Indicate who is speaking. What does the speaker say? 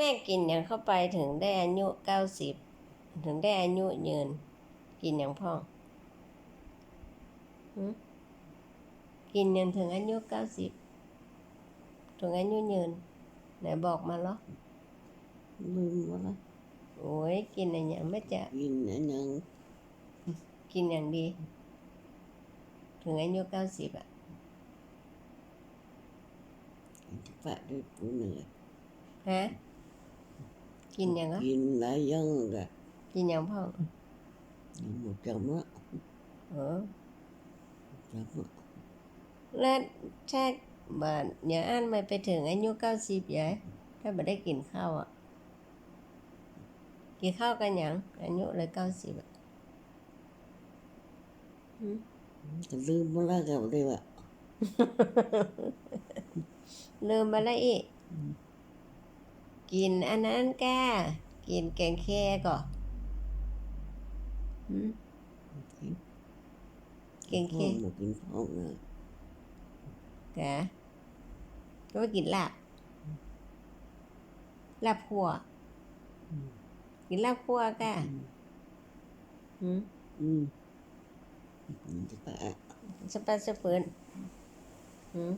Speaker 1: แม่กินอย่างเข้าไปถึงได้อายุเก้าสิบถึงได้อายุยืน กินอย่างพ่องหึกินอย่างถึงอายุเก้าสิบถึงอายุยืนไหนบอกมาเหรอ
Speaker 2: ลืมว่าละ
Speaker 1: โอ้ยกินอะไรอย่างไม่จะ
Speaker 2: กินอันยัง
Speaker 1: กินอย่างดี ถึงอายุเก้าสิบอะ
Speaker 2: จะปะด้วยปูเหนือ
Speaker 1: ฮะ กินอย่างอะ
Speaker 2: กินหลายอยังกะ
Speaker 1: กินอย่างพ่อง
Speaker 2: ยังหมดจำละ
Speaker 1: เออ
Speaker 2: จำละ
Speaker 1: แล้วถ้าบัดอย่าอ่านไม่ไปถึงอายุเก้าสิบยายถ้าไม่ได้กินข้าวอะ กินข้าวกันอย่างอายุเลยเก้าสิบอะหืม
Speaker 2: ก็ลืมว่าละกับเลยว่า
Speaker 1: ลืมไปแล้วอีก กินอันนั้นแกกินแกงแค่ก่อนหืมแกง
Speaker 2: พ่อ
Speaker 1: แค่
Speaker 2: หมกินพ่อนะ
Speaker 1: กะก็ไปกินลาบลาบขั่วกินลาบขั่วกะหืม
Speaker 2: อืมจะปะ
Speaker 1: สปาสเปิร์นหืม